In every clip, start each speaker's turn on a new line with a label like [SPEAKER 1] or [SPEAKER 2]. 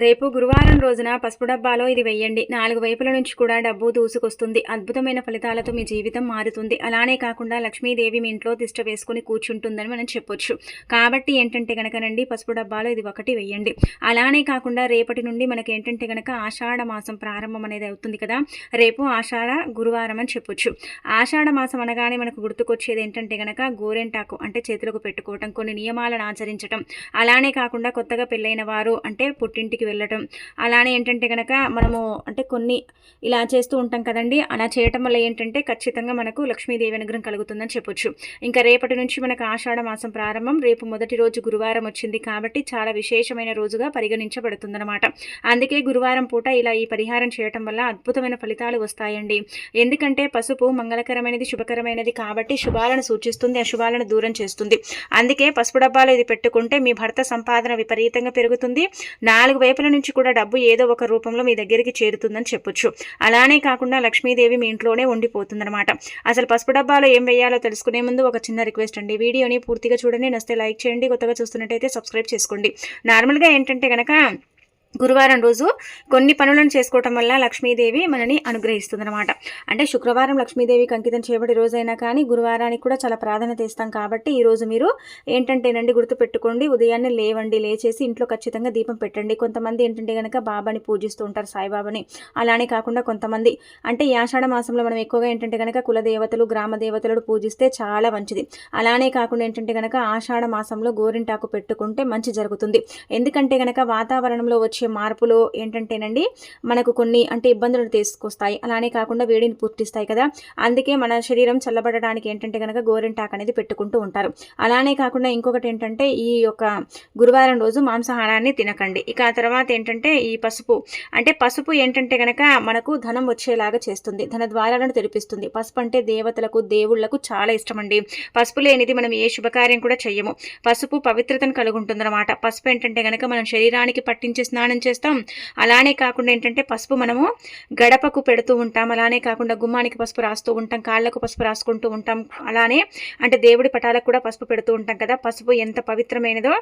[SPEAKER 1] రేపు గురువారం రోజున పసుపు డబ్బాలో ఇది వెయ్యండి నాలుగు వైపుల నుంచి కూడా డబ్బు దూసుకొస్తుంది. అద్భుతమైన ఫలితాలతో మీ జీవితం మారుతుంది. అలానే కాకుండా లక్ష్మీదేవి మీ ఇంట్లో తిష్ట వేసుకుని కూర్చుంటుందని మనం చెప్పొచ్చు. కాబట్టి ఏంటంటే గనకనండి పసుపు డబ్బాలో ఇది ఒకటి వెయ్యండి అలానే కాకుండా రేపటి నుండి మనకి ఏంటంటే గనక ఆషాఢ మాసం ప్రారంభం అనేది అవుతుంది కదా రేపు ఆషాఢ గురువారం అని చెప్పొచ్చు. ఆషాఢ మాసం అనగానే మనకు గుర్తుకొచ్చేది ఏంటంటే గనక గోరెంటాకు అంటే చేతులకు పెట్టుకోవటం కొన్ని నియమాలను ఆచరించటం. అలానే కాకుండా కొత్తగా పెళ్ళైన వారు అంటే పుట్టింటికి వెళ్ళటం. అలానే ఏంటంటే కనుక మనము అంటే కొన్ని ఇలా చేస్తూ ఉంటాం కదండి. అలా చేయటం వల్ల ఏంటంటే ఖచ్చితంగా మనకు లక్ష్మీదేవి అనుగ్రహం కలుగుతుందని చెప్పొచ్చు. ఇంకా రేపటి నుంచి మనకు ఆషాఢ మాసం ప్రారంభం. రేపు మొదటి రోజు గురువారం వచ్చింది కాబట్టి చాలా విశేషమైన రోజుగా పరిగణించబడుతుందన్నమాట. అందుకే గురువారం పూట ఇలా ఈ పరిహారం చేయటం వల్ల అద్భుతమైన ఫలితాలు వస్తాయండి. ఎందుకంటే పసుపు మంగళకరమైనది శుభకరమైనది కాబట్టి శుభాలను సూచిస్తుంది అశుభాలను దూరం చేస్తుంది. అందుకే పసుపు డబ్బాలో ఇది పెట్టుకుంటే మీ భర్త సంపాదన విపరీతంగా పెరుగుతుంది. నాలుగు వైపుల నుంచి కూడా డబ్బు ఏదో ఒక రూపంలో మీ దగ్గరికి చేరుతుందని చెప్పొచ్చు. అలానే కాకుండా లక్ష్మీదేవి మీ ఇంట్లోనే ఉండిపోతుందన్నమాట. అసలు పసుపు డబ్బాలో ఏం వేయాలో తెలుసుకునే ముందు ఒక చిన్న రిక్వెస్ట్ అండి. వీడియోని పూర్తిగా చూడండి. నస్తే లైక్ చేయండి. కొత్తగా చూస్తున్నట్టయితే సబ్స్క్రైబ్ చేసుకోండి. నార్మల్గా ఏంటంటే కనుక గురువారం రోజు కొన్ని పనులను చేసుకోవటం వల్ల లక్ష్మీదేవి మనని అనుగ్రహిస్తుందన్నమాట. అంటే శుక్రవారం లక్ష్మీదేవికి అంకితం చేయబడి రోజైనా కానీ గురువారానికి కూడా చాలా ప్రాధాన్యత ఇస్తాం కాబట్టి ఈరోజు మీరు ఏంటంటేనండి గుర్తుపెట్టుకోండి ఉదయాన్నే లేవండి లేచేసి ఇంట్లో ఖచ్చితంగా దీపం పెట్టండి. కొంతమంది ఏంటంటే కనుక బాబాని పూజిస్తూ ఉంటారు సాయిబాబాని. అలానే కాకుండా కొంతమంది అంటే ఈ ఆషాఢ మాసంలో మనం ఎక్కువగా ఏంటంటే కనుక కుల దేవతలు గ్రామ దేవతలను పూజిస్తే చాలా మంచిది. అలానే కాకుండా ఏంటంటే కనుక ఆషాఢ మాసంలో గోరింటాకు పెట్టుకుంటే మంచి జరుగుతుంది. ఎందుకంటే కనుక వాతావరణంలో వచ్చి వచ్చే మార్పులు ఏంటంటేనండి మనకు కొన్ని అంటే ఇబ్బందులను తీసుకొస్తాయి. అలానే కాకుండా వేడిని పుట్టిస్తాయి కదా. అందుకే మన శరీరం చల్లబడడానికి ఏంటంటే కనుక గోరింటాక్ అనేది పెట్టుకుంటూ ఉంటారు. అలానే కాకుండా ఇంకొకటి ఏంటంటే ఈ యొక్క గురువారం రోజు మాంసాహారాన్ని తినకండి. ఇక ఆ తర్వాత ఏంటంటే ఈ పసుపు. అంటే పసుపు ఏంటంటే కనుక మనకు ధనం వచ్చేలాగా చేస్తుంది. ధన ద్వారాలను తెరిపిస్తుంది. పసుపు అంటే దేవతలకు దేవుళ్ళకు చాలా ఇష్టం అండి పసుపు లేనిది మనం ఏ శుభకార్యం కూడా చెయ్యము. పసుపు పవిత్రతను కలుగుంటుందన్నమాట. పసుపు ఏంటంటే కనుక మనం శరీరానికి పట్టించే స్నానం స్నానం చేస్తాం. అలానే కాకుండా ఏంటంటే పసుపు మనము గడపకు పెడుతూ ఉంటాం. అలానే కాకుండా గుమ్మానికి పసుపు రాస్తూ ఉంటాం. కాళ్ళకు పసుపు రాసుకుంటూ ఉంటాం. అలానే అంటే దేవుడి పటాలకు కూడా పసుపు పెడుతూ ఉంటాం కదా. పసుపు ఎంత పవిత్రమైనదో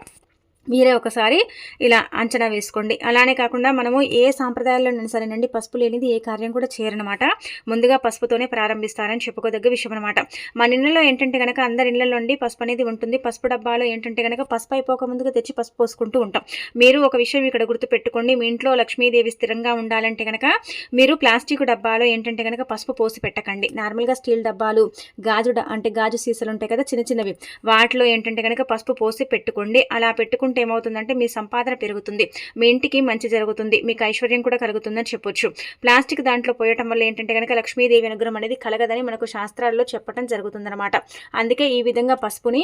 [SPEAKER 1] మీరే ఒకసారి ఇలా అంచనా వేసుకోండి. అలానే కాకుండా మనము ఏ సాంప్రదాయాల్లోనైనా సరేనండి పసుపు లేనిది ఏ కార్యం కూడా చేయరనమాట ముందుగా పసుపుతోనే ప్రారంభిస్తారని చెప్పుకోదగ్గ విషయం అనమాట మన ఇళ్ళలో ఏంటంటే కనుక అందరి ఇళ్ళలో పసుపు అనేది ఉంటుంది. పసుపు డబ్బాలో ఏంటంటే కనుక పసుపు అయిపోక ముందుగా తెచ్చి పసుపు పోసుకుంటూ ఉంటాం. మీరు ఒక విషయం ఇక్కడ గుర్తుపెట్టుకోండి మీ ఇంట్లో లక్ష్మీదేవి స్థిరంగా ఉండాలంటే కనుక మీరు ప్లాస్టిక్ డబ్బాలో ఏంటంటే కనుక పసుపు పోసి పెట్టకండి. నార్మల్గా స్టీల్ డబ్బాలు గాజు అంటే గాజు సీసాలు ఉంటాయి కదా చిన్న చిన్నవి. వాటిలో ఏంటంటే కనుక పసుపు పోసి పెట్టుకోండి. అలా పెట్టుకుంటే ఏమవుతుందంటే మీ సంపాదన పెరుగుతుంది మీ ఇంటికి మంచి జరుగుతుంది మీకు ఐశ్వర్యం కూడా కలుగుతుందని చెప్పొచ్చు. ప్లాస్టిక్ దాంట్లో పోయటం వల్ల ఏంటంటే కనుక లక్ష్మీదేవి అనుగ్రహం అనేది కలగదని మనకు శాస్త్రాల్లో చెప్పడం జరుగుతుందన్నమాట. అందుకే ఈ విధంగా పసుపుని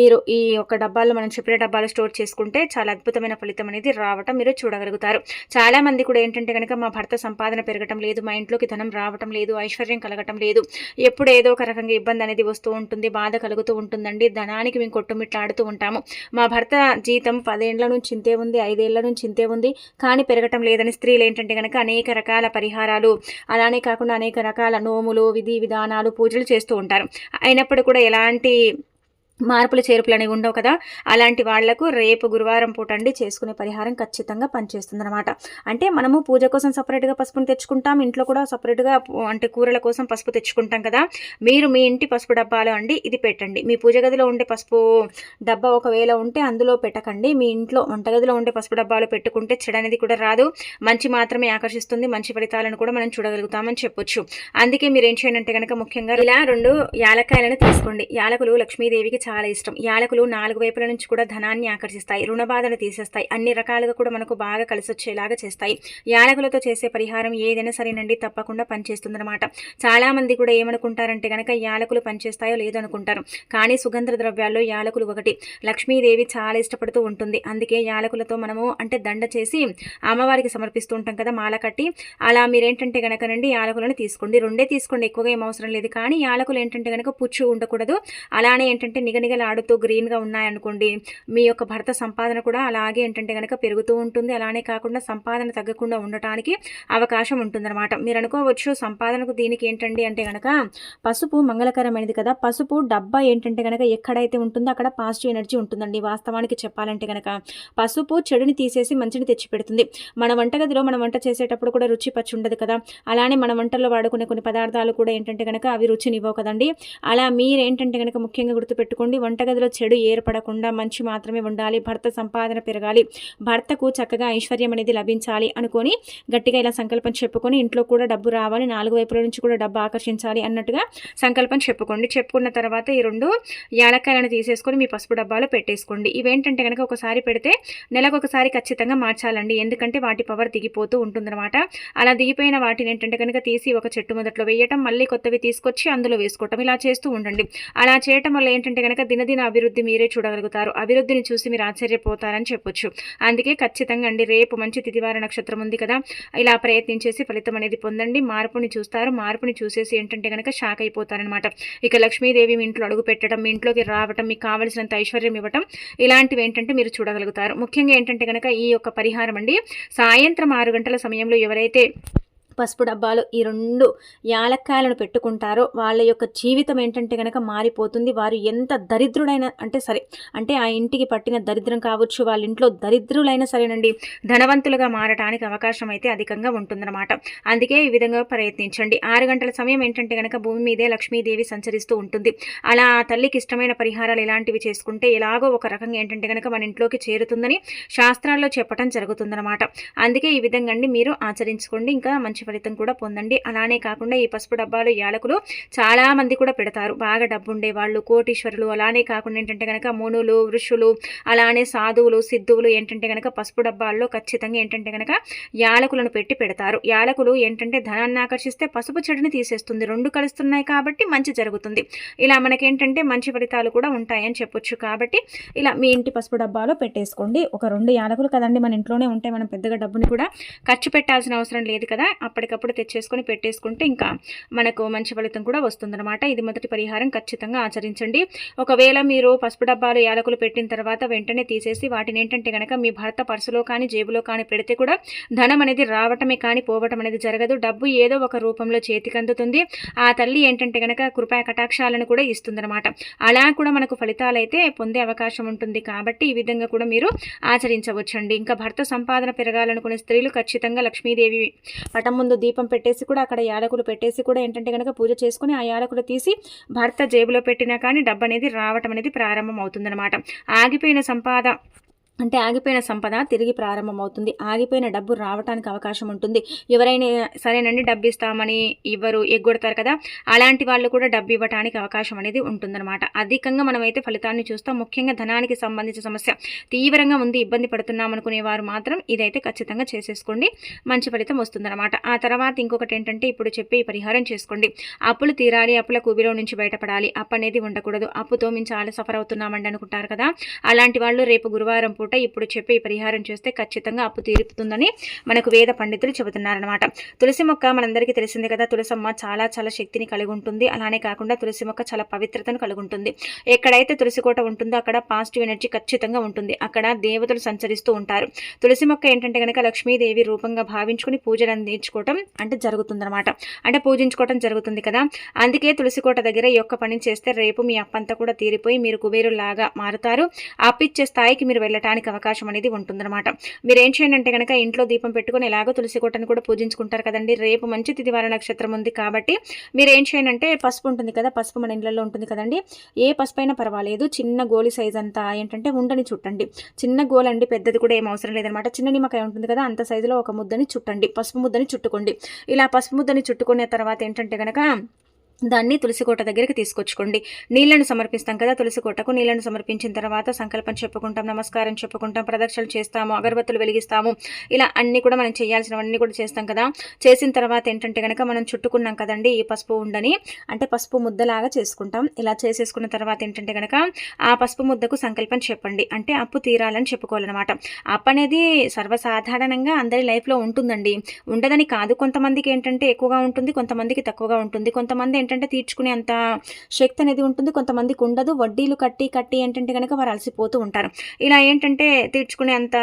[SPEAKER 1] మీరు ఈ యొక్క డబ్బాల్లో మనం చెప్పిన డబ్బాలు స్టోర్ చేసుకుంటే చాలా అద్భుతమైన ఫలితం అనేది రావటం మీరు చూడగలుగుతారు. చాలా మంది కూడా ఏంటంటే కనుక మా భర్త సంపాదన పెరగటం లేదు మా ఇంట్లోకి ధనం రావటం లేదు ఐశ్వర్యం కలగటం లేదు. ఎప్పుడు ఏదో ఒక రకంగా ఇబ్బంది అనేది వస్తూ ఉంటుంది బాధ కలుగుతూ ఉంటుందండి. ధనానికి మేము కొట్టుమిట్లాడుతూ ఉంటాము. మా భర్త జీతం పదేళ్ళ నుంచి ఇంతే ఉంది ఐదేళ్ళ నుంచి ఇంతే ఉంది. కానీ పెరగటం లేదని స్త్రీలు ఏంటంటే కనుక అనేక రకాల పరిహారాలు అలానే కాకుండా అనేక రకాల నోములు విధి విధానాలు పూజలు చేస్తూ ఉంటారు. అయినప్పుడు కూడా ఎలాంటి మార్పులు చేర్పులు అనేవి ఉండవు కదా. అలాంటి వాళ్ళకు రేపు గురువారం పూట అండి చేసుకునే పరిహారం ఖచ్చితంగా పనిచేస్తుంది అనమాట అంటే మనము పూజ కోసం సపరేట్గా పసుపుని తెచ్చుకుంటాం. ఇంట్లో కూడా సపరేట్గా అంటే కూరల కోసం పసుపు తెచ్చుకుంటాం కదా. మీరు మీ ఇంటి పసుపు డబ్బాలో అండి ఇది పెట్టండి. మీ పూజ గదిలో ఉండే పసుపు డబ్బా ఒకవేళ ఉంటే అందులో పెట్టకండి. మీ ఇంట్లో వంటగదిలో ఉండే పసుపు డబ్బాలో పెట్టుకుంటే చెడు అనేది కూడా రాదు. మంచి మాత్రమే ఆకర్షిస్తుంది. మంచి ఫలితాలను కూడా మనం చూడగలుగుతామని చెప్పొచ్చు. అందుకే మీరు ఏం చేయండి అంటే కనుక ముఖ్యంగా ఇలా రెండు యాలకాయలను తీసుకోండి. యాలకులు లక్ష్మీదేవికి చాలా చాలా ఇష్టం. యాలకులు నాలుగు వైపుల నుంచి కూడా ధనాన్ని ఆకర్షిస్తాయి రుణబాధను తీసేస్తాయి అన్ని రకాలుగా కూడా మనకు బాగా కలిసి వచ్చేలాగా చేస్తాయి. యాలకులతో చేసే పరిహారం ఏదైనా సరేనండి తప్పకుండా పనిచేస్తుందన్నమాట. చాలా మంది కూడా ఏమనుకుంటారంటే కనుక యాలకులు పనిచేస్తాయో లేదో అనుకుంటారు. కానీ సుగంధ ద్రవ్యాల్లో యాలకులు ఒకటి. లక్ష్మీదేవి చాలా ఇష్టపడుతూ ఉంటుంది. అందుకే యాలకులతో మనము అంటే దండ చేసి అమ్మవారికి సమర్పిస్తూ ఉంటాం కదా మాల కట్టి. అలా మీరేంటంటే కనుకనండి యాలకులను తీసుకోండి. రెండే తీసుకోండి ఎక్కువగా ఏం అవసరం లేదు. కానీ యాలకులు ఏంటంటే కనుక పుచ్చు ఉండకూడదు. అలానే ఏంటంటే నిగ నిగనిగలాడుతూ గ్రీన్గా ఉన్నాయనుకోండి మీ యొక్క భర్త సంపాదన కూడా అలాగే ఏంటంటే కనుక పెరుగుతూ ఉంటుంది. అలానే కాకుండా సంపాదన తగ్గకుండా ఉండటానికి అవకాశం ఉంటుందన్నమాట. మీరు అనుకోవచ్చు సంపాదనకు దీనికి ఏంటండి అంటే కనుక పసుపు మంగళకరమైనది కదా. పసుపు డబ్బా ఏంటంటే కనుక ఎక్కడైతే ఉంటుందో అక్కడ పాజిటివ్ ఎనర్జీ ఉంటుందండి. వాస్తవానికి చెప్పాలంటే కనుక పసుపు చెడుని తీసేసి మంచిని తెచ్చిపెడుతుంది మన వంటగదిలో మనం వంట చేసేటప్పుడు కూడా రుచి పచ్చి ఉండదు కదా. అలానే మన వంటల్లో వాడుకునే కొన్ని పదార్థాలు కూడా ఏంటంటే కనుక అవి రుచినివ్వవు కదండి. అలా మీరేంటంటే కనుక ముఖ్యంగా గుర్తుపెట్టుకోండి వంటగదిలో చెడు ఏర్పడకుండా మంచి మాత్రమే ఉండాలి. భర్త సంపాదన పెరగాలి. భర్తకు చక్కగా ఐశ్వర్యం అనేది లభించాలి అనుకొని గట్టిగా ఇలా సంకల్పం చెప్పుకొని ఇంట్లో కూడా డబ్బు రావాలి. నాలుగు వైపుల నుంచి కూడా డబ్బు ఆకర్షించాలి అన్నట్టుగా సంకల్పం చెప్పుకోండి. చెప్పుకున్న తర్వాత ఈ రెండు యాలక్కాయలను తీసేసుకొని మీ పసుపు డబ్బాలో పెట్టేసుకోండి. ఇవేంటంటే కనుక ఒకసారి పెడితే నెలకు ఒకసారి ఖచ్చితంగా మార్చాలండి. ఎందుకంటే వాటి పవర్ దిగిపోతూ ఉంటుందన్నమాట. అలా దిగిపోయిన వాటిని ఏంటంటే కనుక తీసి ఒక చెట్టు మొదట్లో వేయటం మళ్ళీ కొత్తవి తీసుకొచ్చి అందులో వేసుకోవటం ఇలా చేస్తూ ఉండండి. అలా చేయటం వల్ల ఏంటంటే కనుక దినదిన అభివృద్ధి మీరే చూడగలుగుతారు. అభివృద్ధిని చూసి మీరు ఆశ్చర్యపోతారని చెప్పొచ్చు. అందుకే ఖచ్చితంగా అండి రేపు మంచి తిదివార నక్షత్రం ఉంది కదా ఇలా ప్రయత్నించేసి ఫలితం అనేది పొందండి. మార్పుని చూస్తారు. మార్పుని చూసేసి ఏంటంటే కనుక షాక్ అయిపోతారనమాట. ఇక లక్ష్మీదేవి మీ ఇంట్లో అడుగు పెట్టడం మీ ఇంట్లోకి రావటం మీకు కావలసినంత ఐశ్వర్యం ఇవ్వటం ఇలాంటివి ఏంటంటే మీరు చూడగలుగుతారు. ముఖ్యంగా ఏంటంటే కనుక ఈ యొక్క పరిహారం అండి సాయంత్రం ఆరు గంటల సమయంలో ఎవరైతే పసుపు డబ్బాలు ఈ రెండు యాలక్కాయలను పెట్టుకుంటారో వాళ్ళ యొక్క జీవితం ఏంటంటే కనుక మారిపోతుంది. వారు ఎంత దరిద్రుడైన అంటే సరే అంటే ఆ ఇంటికి పట్టిన దరిద్రం కావచ్చు వాళ్ళ ఇంట్లో దరిద్రులైనా సరేనండి ధనవంతులుగా మారటానికి అవకాశం అయితే అధికంగా ఉంటుందన్నమాట. అందుకే ఈ విధంగా ప్రయత్నించండి. ఆరు గంటల సమయం ఏంటంటే కనుక భూమి మీదే లక్ష్మీదేవి సంచరిస్తూ ఉంటుంది. అలా ఆ తల్లికి ఇష్టమైన పరిహారాలు ఇలాంటివి చేసుకుంటే ఎలాగో ఒక రకంగా ఏంటంటే కనుక మన ఇంట్లోకి చేరుతుందని శాస్త్రాల్లో చెప్పడం జరుగుతుందన్నమాట. అందుకే ఈ విధంగా అండి మీరు ఆచరించుకోండి. ఇంకా మంచి మంచి ఫలితం కూడా పొందండి. అలానే కాకుండా ఈ పసుపు డబ్బాలు యాలకులు చాలామంది కూడా పెడతారు. బాగా డబ్బు ఉండేవాళ్ళు కోటీశ్వరులు. అలానే కాకుండా ఏంటంటే కనుక మునులు ఋషులు అలానే సాధువులు సిద్ధువులు ఏంటంటే కనుక పసుపు డబ్బాల్లో ఖచ్చితంగా ఏంటంటే కనుక యాలకులను పెట్టి పెడతారు. యాలకులు ఏంటంటే ధనాన్ని ఆకర్షిస్తే పసుపు చెడుని తీసేస్తుంది. రెండు కలుస్తున్నాయి కాబట్టి మంచి జరుగుతుంది. ఇలా మనకేంటంటే మంచి ఫలితాలు కూడా ఉంటాయని చెప్పొచ్చు కాబట్టి ఇలా మీ ఇంటి పసుపు డబ్బాలో పెట్టేసుకోండి. ఒక రెండు యాలకులు కదండి మన ఇంట్లోనే ఉంటే మనం పెద్దగా డబ్బుని కూడా ఖర్చు పెట్టాల్సిన అవసరం లేదు కదా. అప్పటికప్పుడు తెచ్చేసుకొని పెట్టేసుకుంటే ఇంకా మనకు మంచి ఫలితం కూడా వస్తుందన్నమాట. ఇది మొదటి పరిహారం. ఖచ్చితంగా ఆచరించండి. ఒకవేళ మీరు పసుపు డబ్బాలు యాలకులు పెట్టిన తర్వాత వెంటనే తీసేసి వాటిని ఏంటంటే కనుక మీ భర్త పర్సులో కానీ జేబులో కానీ పెడితే కూడా ధనం అనేది రావటమే కానీ పోవటం అనేది జరగదు. డబ్బు ఏదో ఒక రూపంలో చేతికి అందుతుంది. ఆ తల్లి ఏంటంటే కనుక కృపాయ కటాక్షాలను కూడా ఇస్తుందన్నమాట. అలా కూడా మనకు ఫలితాలు అయితే పొందే అవకాశం ఉంటుంది. కాబట్టి ఈ విధంగా కూడా మీరు ఆచరించవచ్చండి. ఇంకా భర్త సంపాదన పెరగాలనుకునే స్త్రీలు ఖచ్చితంగా లక్ష్మీదేవి పటం ముందు దీపం పెట్టేసి కూడా అక్కడ యాలకులు పెట్టేసి కూడా ఏంటంటే కనుక పూజ చేసుకుని ఆ యాలకులు తీసి భర్త జేబులో పెట్టినా కానీ డబ్బు అనేది రావటం అనేది ప్రారంభం అవుతుందన్నమాట ఆగిపోయిన సంపాద అంటే ఆగిపోయిన సంపద తిరిగి ప్రారంభమవుతుంది. ఆగిపోయిన డబ్బు రావడానికి అవకాశం ఉంటుంది. ఎవరైనా సరేనండి డబ్బు ఇస్తామని ఇవ్వరు ఎగ్గొడతారు కదా అలాంటి వాళ్ళు కూడా డబ్బు ఇవ్వడానికి అవకాశం అనేది ఉంటుందన్నమాట. అధికంగా మనమైతే ఫలితాన్ని చూస్తాం. ముఖ్యంగా ధనానికి సంబంధించిన సమస్య. తీవ్రంగా ఉంది ఇబ్బంది పడుతున్నాం అనుకునే వారు మాత్రం ఇదైతే ఖచ్చితంగా చేసేసుకోండి. మంచి ఫలితం వస్తుందన్నమాట. ఆ తర్వాత ఇంకొకటి ఏంటంటే ఇప్పుడు చెప్పి పరిహారం చేసుకోండి. అప్పులు తీరాలి అప్పుల కుబిలో నుంచి బయటపడాలి. అప్పు అనేది ఉండకూడదు. అప్పుతో మించి చాలా సఫర్ అవుతున్నామండి అనుకుంటారు కదా. అలాంటి వాళ్ళు రేపు గురువారం పూట ఇప్పుడు చెప్పే పరిహారం చేస్తే ఖచ్చితంగా అప్పు తీరుపుతుందని మనకు వేద పండితులు చెబుతున్నారనమాట తులసి మొక్క మనందరికీ తెలిసిందే కదా తులసమ్మ చాలా చాలా శక్తిని కలిగి ఉంటుంది. అలానే కాకుండా తులసి మొక్క చాలా పవిత్రతను కలిగి ఉంటుంది. ఎక్కడైతే తులసి కోట ఉంటుందో అక్కడ పాజిటివ్ ఎనర్జీ ఖచ్చితంగా ఉంటుంది. అక్కడ దేవతలు సంచరిస్తూ ఉంటారు. తులసి మొక్క ఏంటంటే కనుక లక్ష్మీదేవి రూపంగా భావించుకుని పూజలు అందించుకోవటం అంటే జరుగుతుందన్నమాట. అంటే పూజించుకోవటం జరుగుతుంది కదా. అందుకే తులసి కోట దగ్గర ఈ యొక్క పని చేస్తే రేపు మీ అప్పంతా కూడా తీరిపోయి మీరు కుబేరులాగా మారుతారు. అప్పిచ్చే స్థాయికి మీరు వెళ్ళటానికి రావడానికి అవకాశం అనేది ఉంటుందన్నమాట. మీరు ఏం చేయండి అంటే కనుక ఇంట్లో దీపం పెట్టుకుని ఎలాగో తులసి కోటను కూడా పూజించుకుంటారు కదండి. రేపు మంచి తిదివార నక్షత్రం ఉంది కాబట్టి మీరు ఏం చేయండి అంటే పసుపు ఉంటుంది కదా పసుపు మన ఇళ్ళల్లో ఉంటుంది కదండి. ఏ పసుపు అయినా పర్వాలేదు. చిన్న గోలి సైజ్ అంతా ఏంటంటే ఉండని చుట్టండి. చిన్న గోలండి పెద్దది కూడా ఏం అవసరం లేదనమాట చిన్న నిమ్మకాయ ఉంటుంది కదా అంత సైజులో ఒక ముద్దని చుట్టండి. పసుపు ముద్దని చుట్టుకోండి. ఇలా పసుపు ముద్దని చుట్టుకునే తర్వాత ఏంటంటే కనుక దాన్ని తులసికోట దగ్గరికి తీసుకొచ్చుకోండి. నీళ్ళను సమర్పిస్తాం కదా తులసికోటకు నీళ్ళను సమర్పించిన తర్వాత సంకల్పం చెప్పుకుంటాం నమస్కారం చెప్పుకుంటాం ప్రదక్షిణలు చేస్తాము అగరబత్తులు వెలిగిస్తాము. ఇలా అన్ని కూడా మనం చేయాల్సినవన్నీ కూడా చేస్తాం కదా. చేసిన తర్వాత ఏంటంటే కనుక మనం చుట్టుకున్నాం కదండి ఈ పసుపు ఉండని అంటే పసుపు ముద్దలాగా చేసుకుంటాం. ఇలా చేసేసుకున్న తర్వాత ఏంటంటే కనుక ఆ పసుపు ముద్దకు సంకల్పం చెప్పండి. అంటే అప్పు తీరాలని చెప్పుకోవాలన్నమాట. అప్పు అనేది సర్వసాధారణంగా అందరి లైఫ్లో ఉంటుందండి. ఉండదని కాదు కొంతమందికి ఏంటంటే ఎక్కువగా ఉంటుంది కొంతమందికి తక్కువగా ఉంటుంది. కొంతమంది ఏంటంటే ఏంటంటే తీర్చుకునే అంత శక్తి అనేది ఉంటుంది. కొంతమందికి ఉండదు. వడ్డీలు కట్టి కట్టి ఏంటంటే కనుక వారు అలసిపోతూ ఉంటారు. ఇలా ఏంటంటే తీర్చుకునే అంత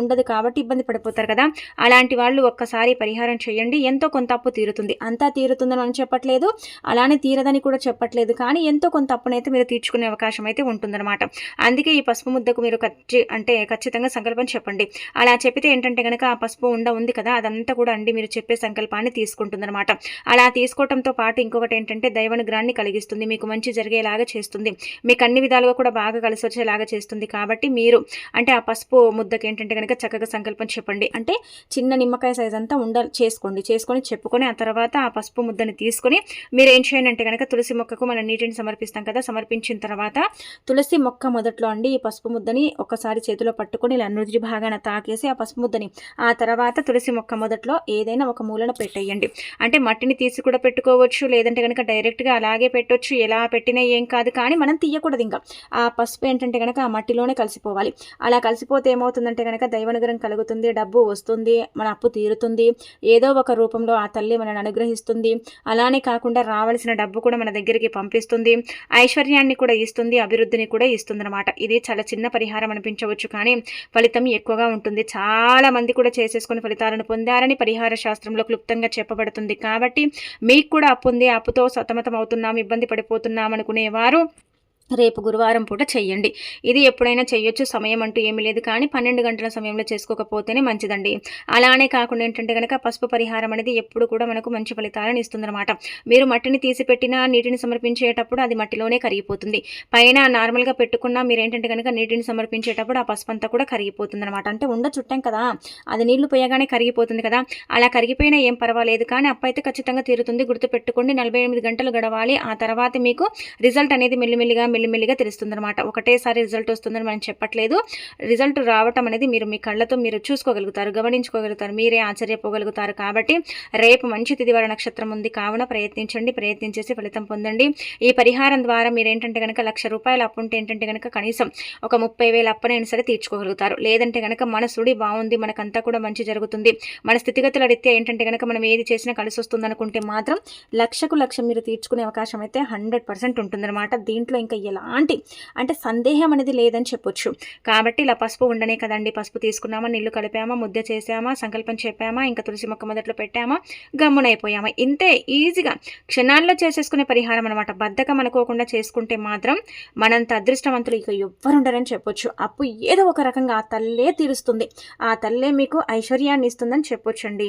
[SPEAKER 1] ఉండదు కాబట్టి ఇబ్బంది పడిపోతారు కదా. అలాంటి వాళ్ళు ఒక్కసారి పరిహారం చేయండి. ఎంతో కొంత అప్పు తీరుతుంది. అంతా తీరుతుందని మనం చెప్పట్లేదు. అలానే తీరదని కూడా చెప్పట్లేదు. కానీ ఎంతో కొంత అప్పునైతే మీరు తీర్చుకునే అవకాశం అయితే ఉంటుందన్నమాట. అందుకే ఈ పసుపు ముద్దకు మీరు ఖచ్చి అంటే ఖచ్చితంగా సంకల్పం చెప్పండి. అలా చెప్పితే ఏంటంటే కనుక ఆ పసుపు ఉండ ఉంది కదా. అదంతా కూడా అండి మీరు చెప్పే సంకల్పాన్ని తీసుకుంటుందన్నమాట. అలా తీసుకోవడంతో పాటు ఒకటి ఏంటంటే దైవానుగ్రహాన్ని కలిగిస్తుంది మీకు మంచి జరిగేలాగా చేస్తుంది మీకు అన్ని విధాలుగా కూడా బాగా కలిసి వచ్చేలాగా చేస్తుంది కాబట్టి మీరు అంటే ఆ పసుపు ముద్దకి ఏంటంటే కనుక చక్కగా సంకల్పం చెప్పండి. అంటే చిన్న నిమ్మకాయ సైజ్ అంతా ఉండ చేసుకోండి చేసుకొని చెప్పుకొని ఆ తర్వాత ఆ పసుపు ముద్దని తీసుకొని మీరు ఏం చేయండి అంటే కనుక తులసి మొక్కకు మనం నీటిని సమర్పిస్తాం కదా సమర్పించిన తర్వాత తులసి మొక్క మొదట్లో అండి ఈ పసుపు ముద్దని ఒకసారి చేతిలో పట్టుకొని ఇలా నుదిరి భాగాన తాకేసి ఆ పసుపు ముద్దని ఆ తర్వాత తులసి మొక్క మొదట్లో ఏదైనా ఒక మూలన పెట్టేయండి. అంటే మట్టిని తీసి కూడా పెట్టుకోవచ్చు లేదంటే కనుక డైరెక్ట్గా అలాగే పెట్టొచ్చు ఎలా పెట్టినా ఏం కాదు కానీ మనం తీయకూడదు ఇంకా. ఆ పసుపు ఏంటంటే కనుక ఆ మట్టిలోనే కలిసిపోవాలి. అలా కలిసిపోతే ఏమవుతుందంటే కనుక దైవనుగ్రహం కలుగుతుంది డబ్బు వస్తుంది మన అప్పు తీరుతుంది ఏదో ఒక రూపంలో ఆ తల్లి మనల్ని అనుగ్రహిస్తుంది. అలానే కాకుండా రావాల్సిన డబ్బు కూడా మన దగ్గరికి పంపిస్తుంది ఐశ్వర్యాన్ని కూడా ఇస్తుంది అభివృద్ధిని కూడా ఇస్తుంది అనమాట ఇది చాలా చిన్న పరిహారం అనిపించవచ్చు కానీ ఫలితం ఎక్కువగా ఉంటుంది. చాలా మంది కూడా చేసేసుకుని ఫలితాలను పొందారని పరిహార శాస్త్రంలో క్లుప్తంగా చెప్పబడుతుంది. కాబట్టి మీకు కూడా అప్పు ఉంది అప్పుతో సతమతం అవుతున్నాం ఇబ్బంది పడిపోతున్నాం అనుకునేవారు రేపు గురువారం పూట చెయ్యండి. ఇది ఎప్పుడైనా చేయొచ్చు సమయం అంటూ ఏమీ లేదు కానీ పన్నెండు గంటల సమయంలో చేసుకోకపోతేనే మంచిదండి. అలానే కాకుండా ఏంటంటే కనుక పసుపు పరిహారం అనేది ఎప్పుడు కూడా మనకు మంచి ఫలితాలను ఇస్తుందన్నమాట. మీరు మట్టిని తీసిపెట్టినా నీటిని సమర్పించేటప్పుడు అది మట్టిలోనే కరిగిపోతుంది. పైన నార్మల్గా పెట్టుకున్నా మీరు ఏంటంటే కనుక నీటిని సమర్పించేటప్పుడు ఆ పసుపు అంతా కూడా కరిగిపోతుంది అనమాట అంటే ఉండ చుట్టాం కదా అది నీళ్ళు పోయగానే కరిగిపోతుంది కదా. అలా కరిగిపోయినా ఏం పర్వాలేదు కానీ అప్పైతే ఖచ్చితంగా తీరుతుంది. గుర్తుపెట్టుకోండి నలభై ఎనిమిది గంటలు గడవాలి. ఆ తర్వాత మీకు రిజల్ట్ అనేది మెల్లిమెల్లిగా మెల్లిమెల్లిగా తెలుస్తుంది అనమాట ఒకటేసారి రిజల్ట్ వస్తుందని మనం చెప్పట్లేదు. రిజల్ట్ రావటం అనేది మీరు మీ కళ్ళతో మీరు చూసుకోగలుగుతారు గమనించుకోగలుగుతారు మీరే ఆశ్చర్యపోగలుగుతారు కాబట్టి రేపు మంచి తిదివార నక్షత్రం ఉంది కావున ప్రయత్నించండి ప్రయత్నించేసి ఫలితం పొందండి. ఈ పరిహారం ద్వారా మీరు ఏంటంటే కనుక లక్ష రూపాయలు అప్పు ఉంటే ఏంటంటే కనుక కనీసం ఒక ముప్పై వేల అప్పనైనా సరే తీర్చుకోగలుగుతారు. లేదంటే కనుక మన సుడి బాగుంది మనకంతా కూడా మంచి జరుగుతుంది. మన స్థితిగతుల రీత్యా ఏంటంటే కనుక మనం ఏది చేసినా కలిసి వస్తుంది అనుకుంటే మాత్రం లక్షకు లక్ష మీరు తీర్చుకునే అవకాశం అయితే హండ్రెడ్ పర్సెంట్ ఉంటుందన్నమాట. దీంట్లో ఇంకా ఎలాంటి అంటే సందేహం అనేది లేదని చెప్పొచ్చు. కాబట్టి ఇలా పసుపు ఉండనే కదండి. పసుపు తీసుకున్నామా నీళ్ళు కలిపామా ముద్ద చేసామా సంకల్పం చెప్పామా ఇంకా తులసి మొక్క మొదట్లో పెట్టామా గమ్మునైపోయామా. ఇంతే ఈజీగా క్షణాల్లో చేసేసుకునే పరిహారం అనమాట బద్ధకం అనుకోకుండా చేసుకుంటే మాత్రం మనంత అదృష్టవంతులు ఇక ఎవ్వరుండరని చెప్పొచ్చు. అప్పు ఏదో ఒక రకంగా ఆ తల్లే తీరుస్తుంది. ఆ తల్లే మీకు ఐశ్వర్యాన్ని ఇస్తుందని చెప్పొచ్చండి.